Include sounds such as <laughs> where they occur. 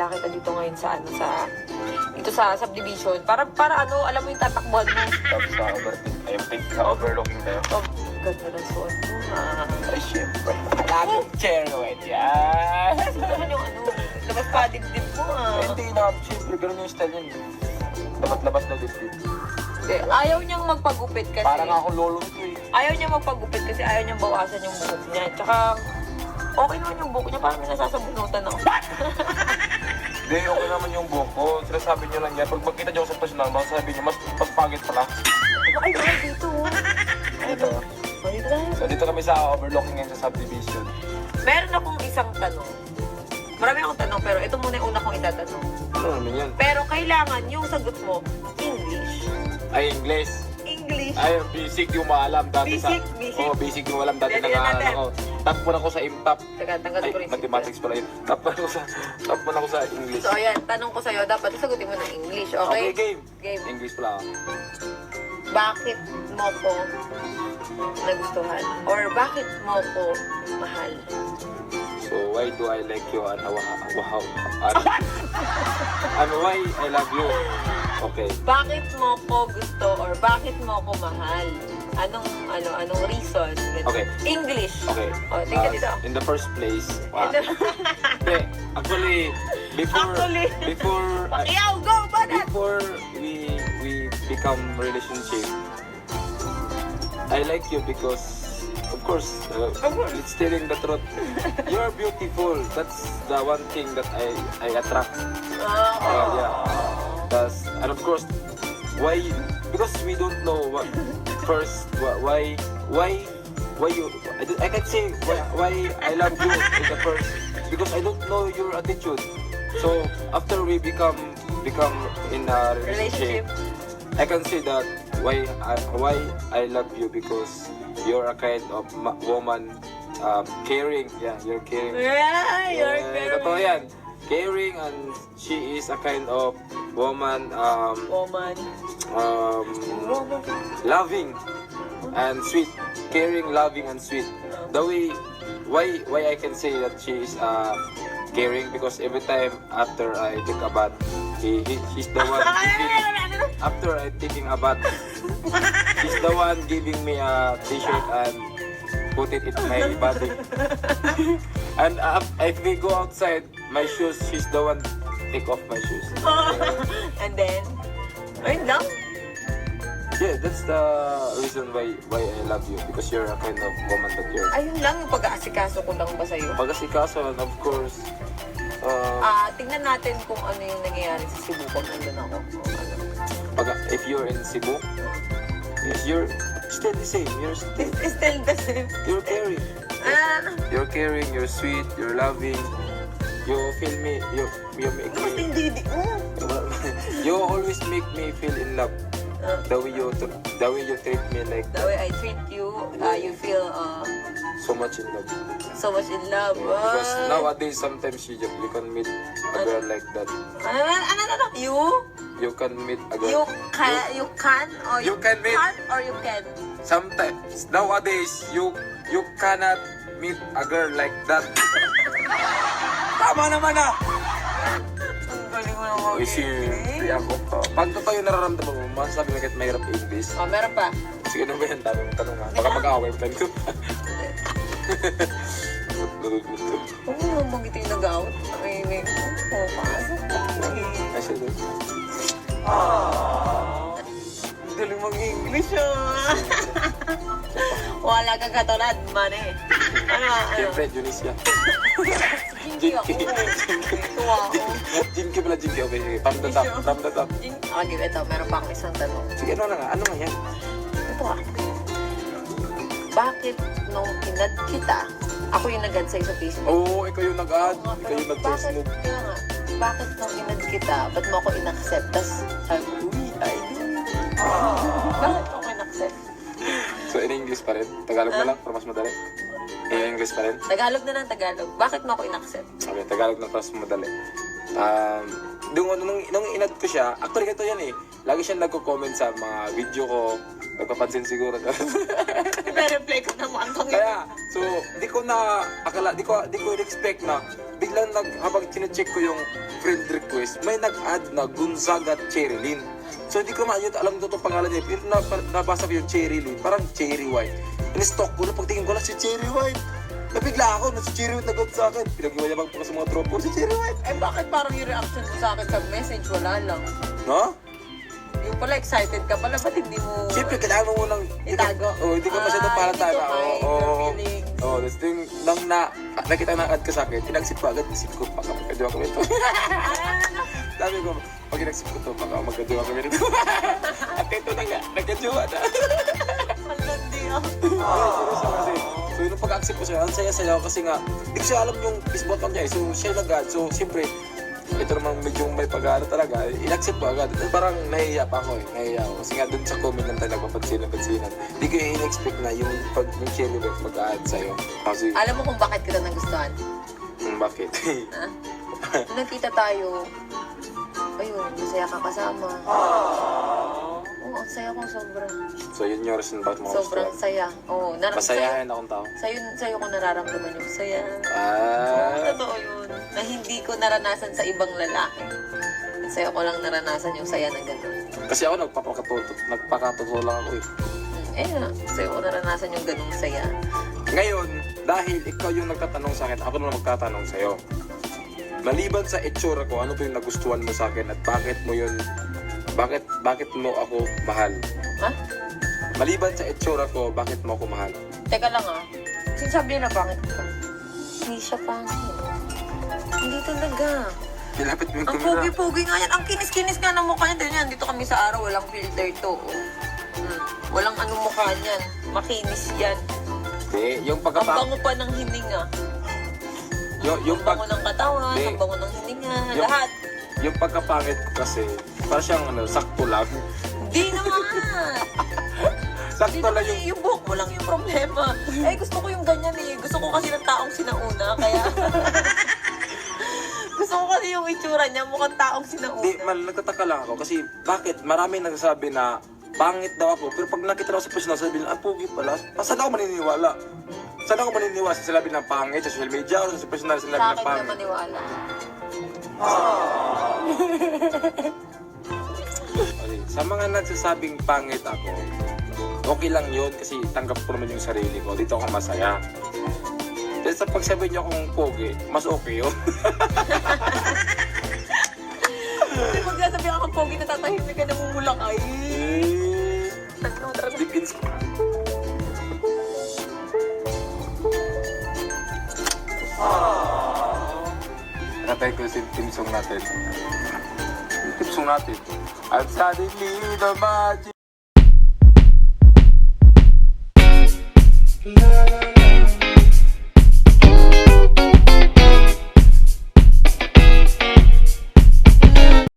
wala kita dito ngayon sa ano sa dito sa subdivision. Para para ano, alam mo yung tatakbuhan mo. Tapos sa overthink, think sa overlooking tayo. Oh, ganda ng suot mo ha. Ay, syempre. Laging cherry yan. Ito naman yung ano, labas pa dibdib mo ah. Hindi na, syempre, ganun yung style yun. Labas-labas na dibdib. Hindi, ayaw niyang magpagupit kasi. Parang ako lolo nito eh. Ayaw niya magpagupit kasi ayaw niyang bawasan yung buhok niya. Tsaka, okay naman yung buhok niya. Parang may nasasabunutan ako. <laughs> Hindi, okay naman yung buhok ko. Sinasabi niyo lang yan. Pag magkita niyo ako sa personal, masasabi niyo, mas, mas pangit pala. Ay, ay, dito. Ay, dito. Ay, dito. So, dito kami sa overlooking ngayon sa subdivision. Meron akong isang tanong. Marami akong tanong, pero ito muna yung una kong itatanong. Ano naman yan? Pero kailangan yung sagot mo, English. Ay, English. English. Ay, basic yung maalam dati Basic, sa... basic. Oo, basic yung maalam dati Yan, yan nag-aaral natin. ako. Mo na ako sa IMTAP. Tanggal Ay, ko rin. si mathematics pala yun. Mo na ako sa... Mo na ako sa English. So, ayan, tanong ko sa'yo, dapat sagutin mo ng English, okay? Okay, game. Game. English pala ako. Bakit mo ko nagustuhan? Or bakit mo ko mahal? So, why do I like you and how... how, ano? <laughs> ano, why I love you? Okay. Bakit mo ko gusto or bakit mo ko mahal? Anong, ano, anong reason? Ganun. Okay. English. Okay. O, tingnan Uh, dito. in the first place, ah, hindi, actually, before, Actually. before, <laughs> I- Iyaw, go, banat! before we we become relationship, I like you because, of course, uh, Of course. it's telling the truth. <laughs> You're beautiful. That's the one thing that I I attract. Ah, Uh, yeah. That's, and of course, why? Because we don't know what first wh- why why why you I, I can't say why, why I love you in the first because I don't know your attitude. So after we become become in a relationship, Relationship. I can say that why I, why I love you because you're a kind of ma- woman um, caring. Yeah, you're caring. Yeah, you're totoo very yan. Caring and she is a kind of woman um, woman. um, Woman. loving and sweet. Caring, loving, and sweet. The way, why why I can say that she is uh, caring because every time after I take a bath, he, he she's the one <laughs> giving, after I taking a bath, she's the one giving me a t-shirt and put it in my body. <laughs> and uh, if we go outside, my shoes, she's the one take off my shoes. <laughs> And then, ayun lang. Yeah, that's the reason why why I love you because you're a kind of woman that you're. Ayun lang yung pag-aasikaso ko lang ba sa'yo? Pagkasikaso and of course, uh, Ah, tingnan natin kung ano yung nangyayari sa Cebu pag nandun ako. Ano. pag, if you're in Cebu, yes, you're still the same. You're still, It's, it's still the same. you're caring. Ah, You're caring. You're sweet. You're loving. You feel me. You you make mas me. hindi di. Mm. <laughs> you always make me feel in love. Ah, The way you tr- the way you treat me like the way I treat you, uh, you feel uh, so much in love. so much in love. Because Ah. nowadays sometimes you just you can meet a girl like that. Ano, ano, ano, you? You can meet a girl. You can, you can, or you, You can meet- can't, or you can. Sometimes nowadays you you cannot meet a girl like that. <laughs> Tama naman ah. Ang galing mo naman. Uy, siyempre ako. Oh, Pag totoo yung nararamdaman mo, masasabi mo kahit mahirap English. Oh, meron pa. Sige na ba yan? Dami mong tanong ha. Baka mag-away mo tayo. Huwag mo naman mag ito yung nag-out. May, may, oh, pasok ka. Ay, sige. Ang galing mag-English ah. Wala kang katulad, man eh. Ano, ano? Siyempre, Junisia. Jinky ako. Tuwa ako. Jinky pala, Jinky. Okay, sige. From the top, from the top. Jin- Okay, ito, meron pa akong isang tanong. Sige, ano na nga? Ano nga yan? Ito ah. Bakit nung inad kita, ako yung nag-add sa'yo sa Facebook? Oo, oh, ikaw yung nag-add. Nga, Ikaw yung nag-first bakit, move. kaya nga, bakit nung inad kita, ba't mo ako in-accept? Tapos sabi ko, uy, I do. Bakit mo ako in-accept? So, in English pa rin? Tagalog na lang para mas madali? In English pa rin? Tagalog na ng Tagalog. Bakit mo ako in-accept? Okay, Tagalog na mas madali. Um, nung, nung, nung inad ko siya, actually ganito yan eh. Lagi siya nagko-comment sa mga video ko. Nagpapansin siguro. <laughs> Nare-reply ko naman kung Kaya, So, di ko na akala, di ko di ko expect na biglang nag habang chine-check ko yung friend request, may nag-add na Gonzaga Cherilyn. So, di ko maayot alam ito itong pangalan niya. Pero na, nabasa ko yung Cherilyn, parang Cherry White. In-stalk ko na pagtingin ko lang si Cherry White. Nabigla ako na si Cherry White nag sa akin. Pinag-iwalabang po ko sa mga tropo, si Cherry White. Eh bakit parang yung reaction mo sa akin sa message, wala lang. No? Yung pala excited ka pala, ba't hindi mo... Siyempre, kailangan mo munang... Itago. Oo, hindi ka masyadong Ah, para hindi tala. ko Oo, oo. Oo, tapos yung nang na, nakita na ad ka sa akin, pinagsip ko agad, isip ko, baka magkadiwa kami ito. <laughs> Sabi ko, pag pinagsip ko to, baka magkadiwa kami ito. <laughs> At ito na nga, nagkadiwa na. Ah. Oo, seryoso kasi. So, yung pag-accept ko siya, ang saya-saya ako kasi nga, hindi ko siya alam yung Facebook account niya. eh. So, siya yung nag So, siyempre, ito naman medyo may pag-ano talaga. In-accept ko agad. Parang nahihiya pa ako eh. Nahihiya ako. Kasi nga dun sa comment lang talaga papansinan-pansinan. Hindi ko yung in-expect na yung pag yung wet mag-add sa'yo. Kasi, Alam mo kung bakit kita nagustuhan? hmm, bakit? Ha? Nung <laughs> nagkita tayo, ayun, masaya ka kasama. Oo, saya ko sobra. so, yun yung reason bakit mo Sobrang gusto. saya. Oo, naram- Masayahin akong tao. Sa'yo, sa'yo ko nararamdaman yung saya. Ah, Totoo yun. Na hindi ko naranasan sa ibang lalaki. Sa'yo ko lang naranasan yung saya na gano'n. kasi ako nagpapakatuto, nagpakatuto lang ako eh. Hmm, Eh sa'yo ko naranasan yung ganong saya. Ngayon, dahil ikaw yung nagtatanong sa akin, ako naman magtatanong sa'yo. Maliban sa itsura ko, ano ba yung nagustuhan mo sa akin at bakit mo yun, bakit, bakit mo ako mahal? Ha? Maliban sa itsura ko, bakit mo ako mahal? Teka lang ah. Sinasabi niya na pangit ka. Hindi siya pangit. Hindi talaga. Nilapit mo yung Ang camera. pogi-pogi nga yan. Ang kinis-kinis nga ng mukha niya. Dahil yan, dito kami sa araw. Walang filter to. Oh. Hmm. Walang anong mukha niyan. Makinis yan. Hindi, yung Ang pagkapa... bango pa ng hininga. Yung, yung, Ang pag, bango ng katawan. Hindi. Ang bango ng hininga. Yung- Lahat. Yung pagkapangit ko kasi, parang siyang ano, sakto lang. Hindi naman. <laughs> Sakto lang yung... yung... yung buhok mo lang yung problema. Eh, gusto ko yung ganyan eh. Gusto ko kasi ng taong sinauna. Kaya... <laughs> gusto ko kasi yung itsura niya. Mukhang taong sinauna. Di, mal, nagtataka lang ako kasi bakit maraming nagsasabi na pangit daw ako pero pag nakita ko sa personal sabi nila, ah, pogi pala. Ah, saan ako maniniwala? Saan ako maniniwala sa sinabi ng pangit sa social media o sa personal sinabi Sa ng akin ka pangit? maniwala. Okay. Sa mga nagsasabing pangit ako, okay lang yun kasi tanggap ko naman yung sarili ko. Dito ako masaya. Dahil sa pagsabi niyo akong pogi, mas okay yun. Kasi pag nasabi ako ng pogi, natatahimik ka namumulak ay. eh, na. in... Natay ko yung team song natin. Yung team song natin. And suddenly the magic...